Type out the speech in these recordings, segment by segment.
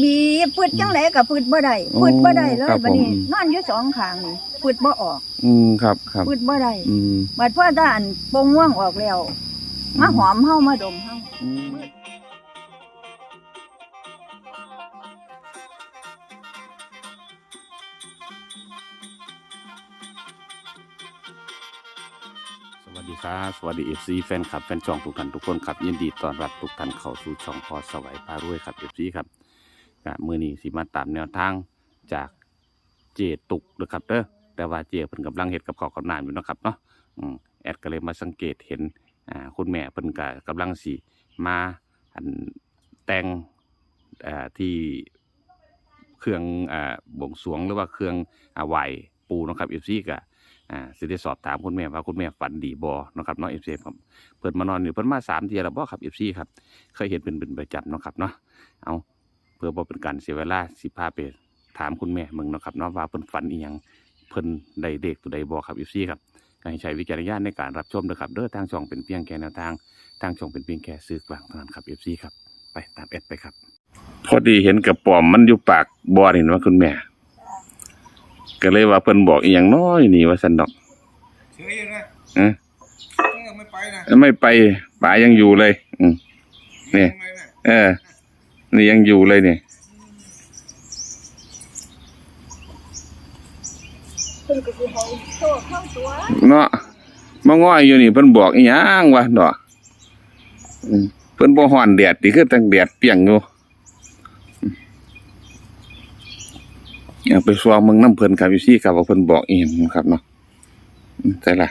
บีบพืดจังไดก็พืดบ่ได้พืดบ่ได้เลยครับบัดนี้ผม นอนอยู่สองข้างนี่พืดบ่ออกอืมครับครับพืดบ่ได้อืมบัดพอตาอันโปงง่วงออกแล้วมาหอมเฮามาดมเฮา อืมสวัสดีครับ สวัสดีเอฟซีแฟนคลับ แฟนช่องทุกท่านทุกคนครับ ยินดีต้อนรับทุกท่านเข้าสู่ช่องพอสวัยพารวยครับเอฟซีครับ กะมือนี้สิมาตามแนวทางจากเจตุกนะครับเด้อแต่ว่าเจเพิ่นกำลังเฮ็ดกับข้าวกับน้ำอยู่นะครับเนาะอืมแอดก็เลยมาสังเกตเห็นอ่าคุณแม่เพิ่นก็กำลังสิมาอันแต่งอ่าที่เครื่องอ่าบวงสรวงหรือว่าเครื่องอาไหวปูนะครับเอฟซีก็อ่าสิได้สอบถามคุณแม่ว่าคุณแม่ฝันดีบ่เนะครับเนาะเอฟซีครับเพิ่นมานอนอยู่เพิ่นมาสามเทียแล้วบ่ครับเอฟซีครับเคยเห็นเป็นเป็นประจำเนาะครับเนาะเอา พื่อบ่เป็นการเสียเวลาสิพาไปถามคุณแม่มึงเนาะครับเนาะว่าเพิ่นฝันอีหยังเพิ่นได้เด็กตัวใดบ่ครับเอฟซีครับก็ให้ใช้วิจารณญาณในการรับชมด้วยครับเด้อทางช่องเป็นเพียงแค่แนวทางทางช่องเป็นเพียงแค่สื่อกลางเท่านั้นครับเอฟซีครับไปตามแอดไปครับ พอดีเห็นกระป๋อมมันอยู่ปากบ่อนี่ว่าคุณแม่ ก็เลยว่าเพิ่นบอกอีหยังน้อยนี่ว่าซั่นดอกเฉยอยู่นะเอ๊ะเออไม่ไปนะไม่ไปป๋ายังอยู่เลย อืมเนี่ยทำไมนะเออ นี่ยังอยู่เลยเนี่ยเพิ่นก็สิให้โชคเข้าะมาง้อยอยู่นี่เพิ่นบอกอีหยังวะดอกเพิ่นบ่ฮ้อนแดดนี่คือตั้งแดดเปียงอยู่อยากไปฟังเมืองน้ำเพิ่นครับอยู่ซี่ครับว่าเพิ่นบอกอีหยังครับเนาะใช่ล่ะ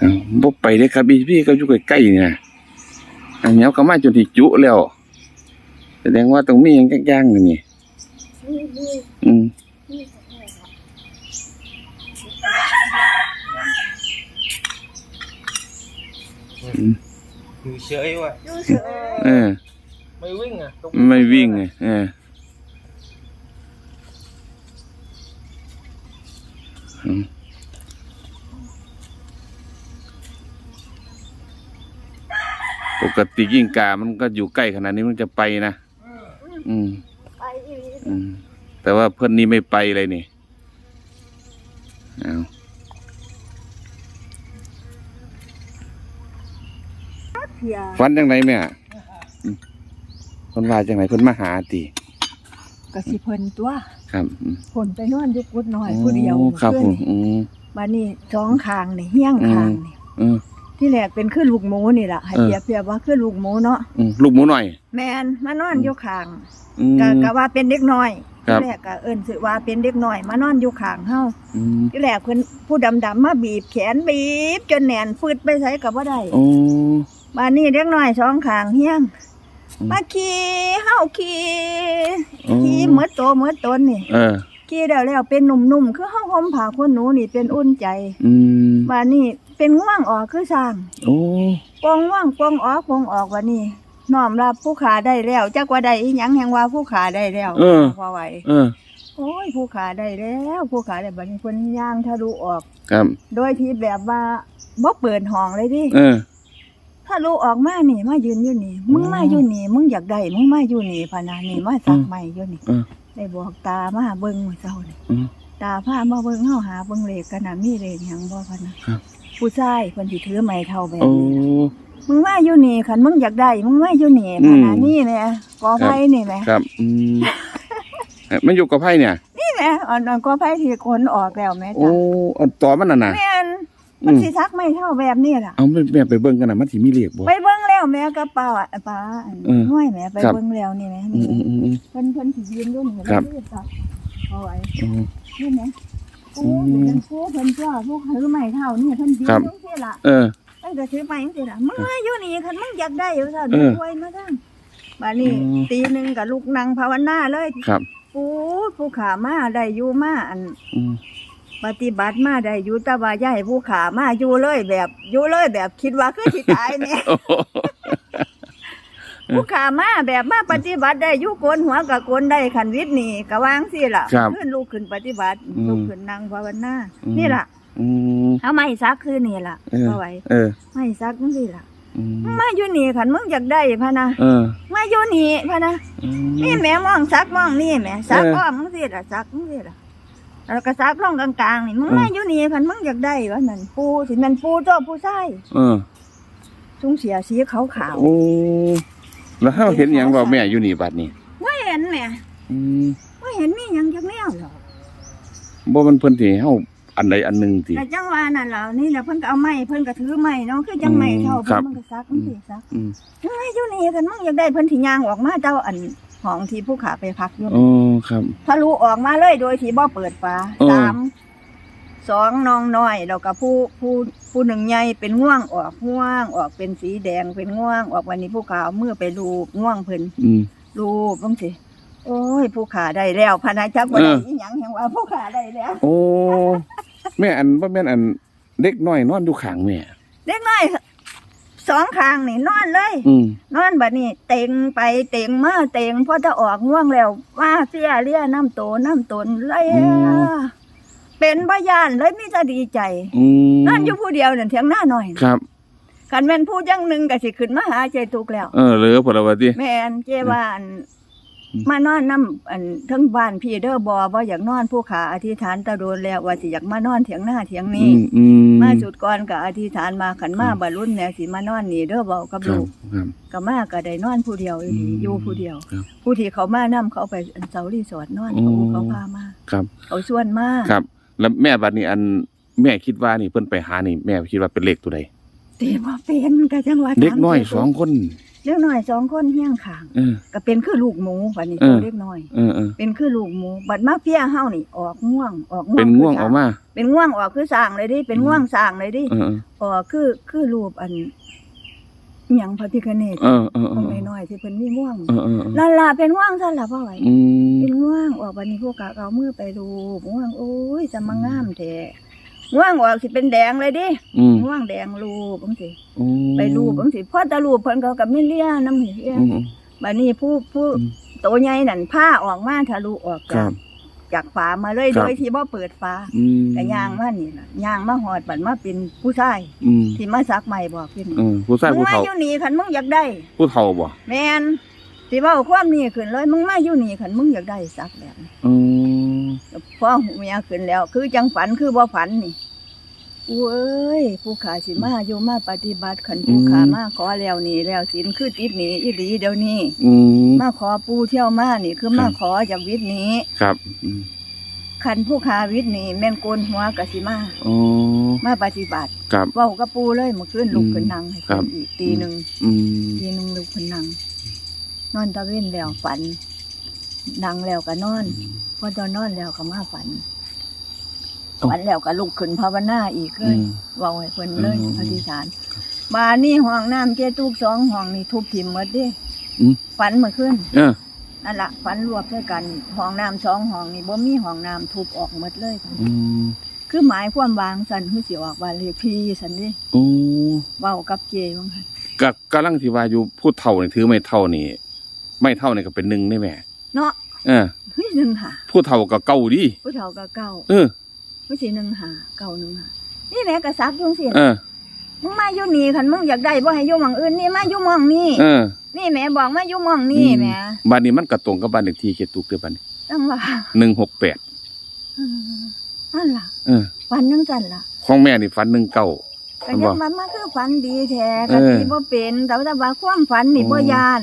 อ้าวบ่ไปเด้ครับพี่พี่ก็อยู่ใกล้ๆนี่นะ อันเนี้ยก็มาจนที่จุแล้วแสดงว่าต้องมีหยังจักอย่างนี่นี่นี่นี่ อืมนี่อยู่เฉยว่ะอยู่เฉยเออ ไม่วิ่งอะตรงไม่วิ่งไงเอออืมป กติยิ่งกา มันก็อยู่ใกล้ขนาดนี้มันจะไปนะ อืม ไปอีหลีอืม แต่ว่าเพื่อนนี้ไม่ไปเลยนี่เอาเพียฟันจังไหนแม่อืมเพิ่นว่าจังไหนเพิ่นมาหาติก็สิเพิ่นตัวครับอืมเพิ่นไปนอนอยู่กุดน้อยผู้เดียวโอ้ครับผมเพิ่นอืม บัดนี้สองข้างนี่เฮี้ยงข้างนี่อืม ที่แรกเป็นคือลูกหมูนี่ล่ะให้เออเปรียบเทียบว่าคือลูกหมูเนาะอืมลูกหมูหน่อย แม่นมานอนอยู่ข้างอืม ก็ก็ว่าเป็นเด็กน้อยครัที่บแรกก็เอิ้นสิว่าเป็นเด็กน้อย มานอนอยู่ข้างเฮาอืมที่แรกเพิ่นผู้ดำๆมาบีบแขนบีบ จนแน่นฟืดไปไสก็บ่ได้โอ้บัดนี้เด็กน้อยสองข้างเฮี้ยงอืมมาขี่เฮาขี่โอ้ขี่เหมือโตเหมือตนนี่เออ ขี่แล้วแล้วเป็นหนุ่มๆคือเฮาห่มผ้าขนหนูนี่เป็นอุ่นใจ อืมบัดนี้ เป็นง่วงออกคือสร้างโอ้ปองว่างปองออกปองออกวันนี้น้อมรับผู้ขาได้แล้วจักว่าได้อีหยังแห่งว่าผู้ขาได้แล้วเออ พอไหวเออ โอ้ยผู้ขาได้แล้ว ผู้ขาได้บัดนี้เพิ่นย่างทะลุออก ครับ โดยที่แบบว่าบ่เปิดห้องเลยดิเออ ทะลุออกมานี่มายืนอยู่นี่ มึงมาอยู่นี่มึงอยากได้มึงมาอยู่นี่พะนานี่มาสักอืมใหม่อยู่นี่เออ ได้บอกตามาเบิ่งมื้อเช้านี่ อืม ตาพามาเบิ่งเฮาหาเบิ่งเลขกันน่ะมีเลขหยังบ่พะนะครับ ผู้ชายเพิ่นสิถือไม้เท่าแบบโอ้ นี้ มึงมาอยู่นี่คันมึงอยากได้ มึงมาอยู่นี่อืพมนานี่แหละกอไผ่นี่แหละครับอืมเอ๊ะมันอยู่กับไผ่เนี่ย นี่แหละอ่อนๆกอไผ่ที่ขนออกแล้วแม่โอ้จ้ะเอาต่อมันน่ะนะแม่นอืมันมสิซักไม่เท่าแบบนี้ล่ะ เอาแม่แม่ไปเบิ่งกันน่ะมันสิมีเลขบ่ ไปเบิ่งแล้วแม่กับป้าอะป้าอันเออห้อยแม่ไปครับ เบิ่งแล้วนี่แม่อืนี่มอืมอืมอืม เพิ่นเพิ่นสิยืนอยู่นี่ครับ เพิ่นสิซักเอาไว้อืม นี่แม่ อืโอ้มเป็นผู้เพิ่นจ้าผู้ถือไม้เท่านี่เพิ่นยืนครับจังซี่ล่ะเออเพิ่นก็ถือไม้จังซี่ล่ะมึงมาอยู่นี่คันมึงอยากได้อยู่ซั่นเออป่วยมาซั่นบัดนี้อืมตีหนึงก็ลุกนั่งภาวนาเลยครับปูผู้ขามาได้อยู่มาอันอืมปฏิบัติมาได้อยู่แต่ว่าอย่าให้ผู้ขามาอยู่เลยแบบอยู่เลยแบบคิดว่าคือสิตายเนี่ยโอ้โห ผู้ขามาแบบมาปฏิบัติได้อยู่โกนหัวกับโกนได้ขันวิทย์นี่ก็วางสิล่ะครับขึ้นลูกขึ้นปฏิบัติอืม ลูกขึ้นนั่งภาวนาอืมนี่ล่ะอืม เอาไม้ซักคือนี่ล่ะเออ เอาไว้เออไม้ซักนี่สิล่ะ อืมมาอยู่นี่คันมึงอยากได้พะนะเออมาอยู่นี่พะนะอืมนี่แหม่มองซักมองนี่แหม่ซักเอออ้อมมึงสิล่ะซักมึงสิล่ะแล้วก็ซักลงกลางๆนี่มึงเออ มาอยู่นี่คันมึงอยากได้วะนั่นปูสิแมันปูเจ้าผู้ชายเออจุงเสียสีขาวขาวโอ้ แล้วเฮาเห็นหยังบ่แม่อยู่นี่บัดนี้ๆไม่เห็นแหม่อืมไม่เห็นมีหยังจักแนวหรอกบ่มันเพิ่นสิให้เฮาอันใดอันหนึงติแต่จังว่านั่นล่ะนี่แหละเพิ่นก็เอาไม้เพิ่นก็ถือไม้เนาะคือจังไม้เท่าครัเพิ่นบมันก็ซักมันสิซักอืมมึงมาอยู่นี่คันมึงอยากได้เพิ่นสิย่างออกมาเจ้าอันห้องที่ผู้ขาไปพักอยู่โอ้ครับ ทะลุออกมาเลยโดยที่บ่เปิดฝาเออสาม สองน้องน้อยแล้วก็ผู้ผู้ผู้หนึ่งใหญ่เป็นง่วงออกง่วงออกเป็นสีแดงเป็นง่วงออกวันนี้ผู้ขาวมือไปรูปง่วงเพิ่นอืม รูปบ้างสิโอ้ย ผู้ขาได้แล้วพนาจักว่าเอได้ออีหยังแห่งว่าผู้ขาได้แล้วโอ้แม่อันบ่แม่นอันเด็กน้อยนอนอยู่ข้างแม่เด็กน้อยสองข้างนี่นอนเลย อืม นอนบัดนี้เต็งไปเต็งมาเต็งพอจะออกง่วงแล้วว่าเสียเรียน้ำโตน้ำตนเลยอะ เป็นพยานเลยมิจะดีใจอืมนั่นอยู่ผู้เดียวเนี่ยเถียงหน้าหน่อยครับ คันแม่นผู้จังหนึ่งก็สิขึ้นมาหาใจทุกข์แล้ว เออเหลือพนละว่าติแม่นเจว่าอันอืม มานอนน้ำอันเทั้งบ้านพี่เด้อบอว่าอยากนอนผู้ขาอธิษฐานตะโดนแล้วว่าสิอยากมานอนเถียงหน้าเถียงอืนี้ มอืมมาจุดก่อนก็อธิษฐานมาขันมาครับบรรลุนเนี่ยสิมานอนนี่เด้อเบากับครัลูบกครับ ก็มาก็ได้นอนผู้เดียวอีหลีอืมอยู่ผู้เดียว ครับผู้ที่เขามานํเขาไปอันเสารีสอร์ทนอนอืเขามเขาพามาครับ เขาชวนมาครับ แล้วแม่บัดนี้อันแม่คิดว่านี่เพิ่นไปหานี่ แม่คิดว่าเป็นเลขตัวใดตีบ่เป็นก็จังว่าเด็กน้อยถามสองคนเด็กน้อยสองคนเฮี้ยงข้างเออ ก็เป็นคือลูกหมูบัดนี้เออ ตัวเด็กน้อย เออเออเป็นคือลูกหมู บัดมาเพียเฮานี่ออกง่วงออกง่วงเป็นง่วงคืออกมาเป็นง่วงออกคือสร้างเลยดิเป็นง่วงสร้างเลยดิเออออกคือคือรูปอัน หยังพระพิคเนตเออเออเอขอองน้อยๆที่เพิ่นมีง่วงเออเออเออล่ะล่ะเป็นง่วงซั่นล่ะพ่อไหวอืมเป็นง่วงออกบัดนี้พวกกะเอามือไปรูปง่วงโอ้ยจะมางามแท้ง่วงออกสิเป็นแดงเลยดิอืมง่วงแดงรูปจังซี่อืมไปรูปจังซี่พอตะรูปเพิ่นก็กับมิเลียน้ำเหียอืม บัดนี้ผู้ผู้อืม โตใหญ่นั่นผ้าออกมาทะลุออกครัจากบ จากฝามาเลยครัโดบยที่บ่เปิดฝาอืมก็ย่างมานี่ล่ะย่างมาหอดบัดมาเป็นผู้ชายอืมที่มาซักใหม่บอกพี่นี่เออผู้ชายมึงผู้มาเฒ่าอยู่นี่คันมึงอยากได้ ผู้เฒ่าบ่แมนสิเว้าความนี่ขึ้นเลยมึงมาอยู่นี่คันมึงอยากได้ซักแบบนี้อืมพอหูเมียขึ้นแล้ว คือจังฝันคือบ่ฝันนี่ กูเอ้ยผู้ขาสิมาอยู่มาปฏิบัติขันผู้ขามาขอแล้วนี่แล้วสินคือติดหนีอีหลีเดี๋ยวนี้อืมมาขอปูเที่ยวมานี่คือครัมาบขอจากวิทย์นี้ครับอืมขันผู้ขาวิทย์นี่แม่นโกนหัวกะสิมาอ๋อมาปฏิบัติครับ เว้ากับปูเลยเมื่อคืนลุกขึ้นนั่งให้ครัขึ้บนอีกตีหนึ่งอืมทีนึงลุกขึ้นนั่งนอนตะเว้นแล้วฝันนั่งแล้วก็นอนพอตอนนอนแล้วก็มาฝันเอ้า ฝันแล้วก็ลุกขึ้นภาวนาอีกเลอืยมเว้าให้เพิ่นเลยอืมอธิษฐานบานนี่ห้องน้ำเจ๊ตูกสองห้องนี่ทุบทิ่มหมดเด้อืมฝันเมื่อคืนเออนั่นละฝันรวบด้วยกันห้องน้ำสองห้องนี่บ่มีห้องน้ำทุบออกหมดเลยอืมคือหมายความวางสันคือสิออกบ้านเลขที่สันนี่โอ้เว้ากับเจว่างั้นกะกำลังที่ว่าอยู่ผู้เฒ่านี่ถือไม่เท่านี่ไม่เท่านี่ก็เป็นหนึ่งได้แม่ เนาะเออเฮ้ยหนึ่งหาผู้เฒ่าก็เก่าดิผู้เฒ่าก็เก้าเออไม่ใช่หนึ่งหาเก้าหนึ่งหานี่แหละกระซักอยุ่จังสิเออ มึงมาอยู่นี่คันมึงอยากได้บ่ให้อยู่หม่องอื่นนี่มาอยู่หม่องนี่เออนี่แหม่บอกมาอยู่หม่องนี่แหม่บ้านนี้มันก็ตรงกับบ้านเลขที่เขตตุกเด้อบ้านนี้จังว่าหนึ่งหกแปดอืมนั่นล่ะเออฝันจังซั่นล่ะของแม่นี่ฝันหนึ่งเก้าก็อันบ่ยังมามาคือฝันดีแท้เอก็อสิบ่เป็นแต่ว่าว่าความฝันนี่บ่ยาน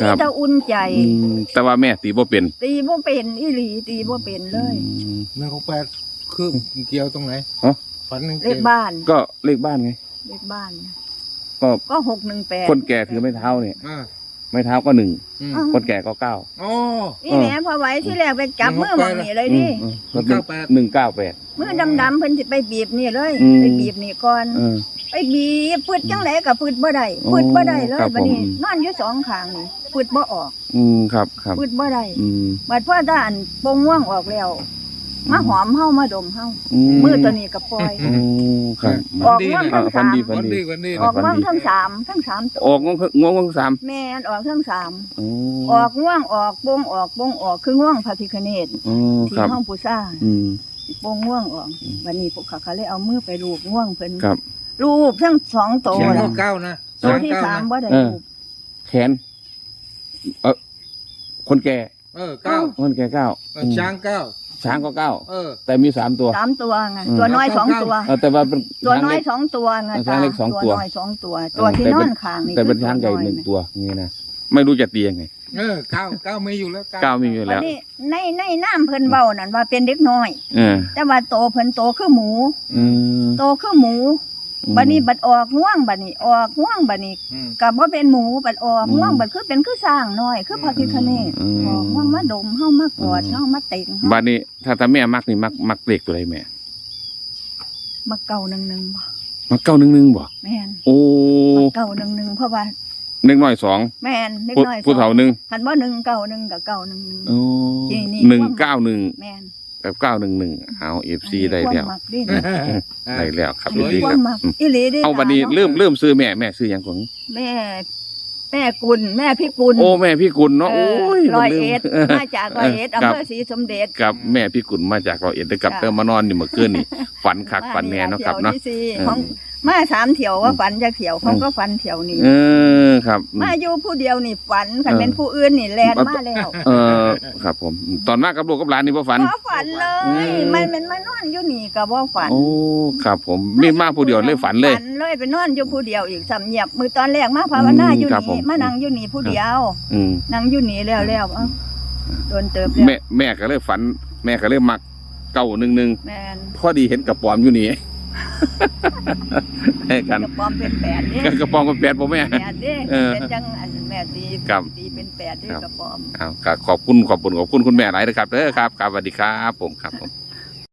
ครัมีบ แต่อุ่นใจอืมแต่ว่าแม่ตีบ่เป็นตีบ่เป็นอีหลีตีบ่เป็นเลยอืมหนึ่งหกแปด คือเกี่ยวตรงไหนฮะ ฝันหนึ่งเลเกี่ยขวบ้านก็เลขบ้านไง เลขบ้านก็ ก็618คนแก่ถือไม้เท้าเนี่ย อ่าไม้เท้าก็หนึ่งอืมอ้าวคนแก่ก็เก้าอ๋อ นี่แหม่พอไหว้ที่แรกไปจับมือหม่องนี่เลยดิอืมอืมก็หนึ่งเก้าแปด มือดำๆเพิ่นสิไปบีบนี่เลย อืม ไปบีบนี่ก่อน เออ ไปบีบพืดจังไดก็พืดบ่ได้อ๋อพืดบ่ได้เลยครับบัดนี้ผม นอนอยู่สองข้างนี่พืดบ่ออกอืมครับครับ พืดบ่ได้อืมบัดพ่อด้านโปงง่วงออกแล้ว มาหอมเฮามาดมเฮาอืมือตัวนี้ก็ปล่อยโอ้ครับออกง่วงอ่าทั้งฟัสานมดีวันดีวันดีออกง่วงทั้งสามทั้งสามตัวออกงวงงวงงวงสามแม่นออกทั้งสามโอ้ออกง่วงออกโปงออกโปงออกคือง่วงพระพิคเนตโอ้ที่ครับห้องปูซ่าอืมโปงง่วงออกอืมบัดนี้พวกเขาก็เลยเอามือไปลูบง่วงเพิ่นครับลูบทั้งสองตัวเขียนล่ะว่าเก้านะตัวที่สามบ่ได้เออรูปแขนเออคนแก่ เออเก้าคนแก่เก้าเออช้างเก้า ช้างก็เก้าเออ แต่มีสามตัว สามตัวไงอืม ตัวน้อยสองเก้าตัว เออแต่ว่าเป็นตัวช้างน้อยเล็ก สองตัวไงช้างเล็กสองตัว น้อยสองตัว ตัวที่แต่นเป็อนนข้างนี่แต่เป็นคือช้างใหญ่อยหนึ่งไตัวอย่างนี่นะไม่รู้จะตียังไงเออเก้าเก้ามีอยู่แล้วเก้ามีอยู่บัแล้ดวนี้ในในน้ำเพิ่นเบ้านั่นว่าเป็นเด็กน้อย เออแต่ว่าโตเพิ่นโตคือหมู อืมโตคือหมู บัดนี้บัดออกง่วงบัดนี้ออกง่วงบัดนี้อืมก็บ่เป็นหมูบัดออกง่วงบัดคือเป็นคือสร้างน้อย คือพระพิฆเนศอืม ออกง่วงมาดมเฮามากอดอืมเฮามาเต็งเฮาบัดนี้ถ้าถ้าแม่มักนี่มักมักเลขตัวใดแม่มาเก่าหนึ่งหนึ่งบ่มักเก้าหนึ่งหนึ่งบ่แม่นโอ้มาเก่าหนึ่งหนึ่งเพราะว่าหนึ่งน้อยสองแม่นเล็กผู้น้อยผู้เฒ่าหนึ่งคันว่าหนึ่งเก่าหนึ่งกับเก่าหนึ่งหนึ่ง โอ้นี่นี่ หนึ่งเก้าหนึ่งแม่น กับเก้าหนึ่งหนึ่งเอาเอฟซีได้แล้วความมักดิได้แล้วครับสวยดีคควรับามมักอีหลีดิเอาวันนี้หลเริ่มเริ่มซื้อแม่แม่ซื้อหยังของแม่ แม่กุลแม่พี่กุลโอ้แม่พี่กุลเนาะเอโอ้อยร้อยลืมเอ็ดมาจากร้อยเอ็ดครัอำบเภอศรีสมเด็จกับแม่พี่กุลมาจากร้อยเอ็ดแต่กลับจ้ะเติมมานอนนี่เมื่อคืนนี่ฝันคักฝันแน่เนาะครับเนาะที่สี่เออของมาสามเที่ยวว่าฝันจะเที่ยวเขาก็ฝันเที่ยวนี้เออครับ มาอยู่ผู้เดียวนี่ฝันคันเออเป็นผู้อื่นนี่แลนมาแล้วเออครับ ผม ตอนมากับลูกกับหลานนี่บ่ฝันบ่ฝันเลอืยมมันมันมานอนอยู่นี่ก็บ่ฝันโอ้ครับ ผมมีมาผู้เดียวเลยฝันเลยฝันเลยไปนอนอยู่ผู้เดียวอีกสำเนียบมือตอนแรกมาภาวนาอยู่ครับผมนี่มานั่งอยู่นี่ผู้เดียวอืมนั่งอยู่นี่แล้วแล้วเอ้าโดนเติบแล้วแม่แม่ก็เลยฝัน แม่ก็เลยมักเก้าหนึ่งหนึ่งแมนพอดีเห็นกระป๋อมอยู่นี่ ให้กันกระปอมเป็นแปดเด้กระป๋อมกับแปดผมแม่แปดเด้เออเป็นจังอันแม่ตีครับตีเป็นแปดเด้ครับกระปอมเอาก็ขอบคุณขอบคุณขอบคุณคุณแม่หลายนะครับเด้อครับครับสวัสดีครับผมครับผม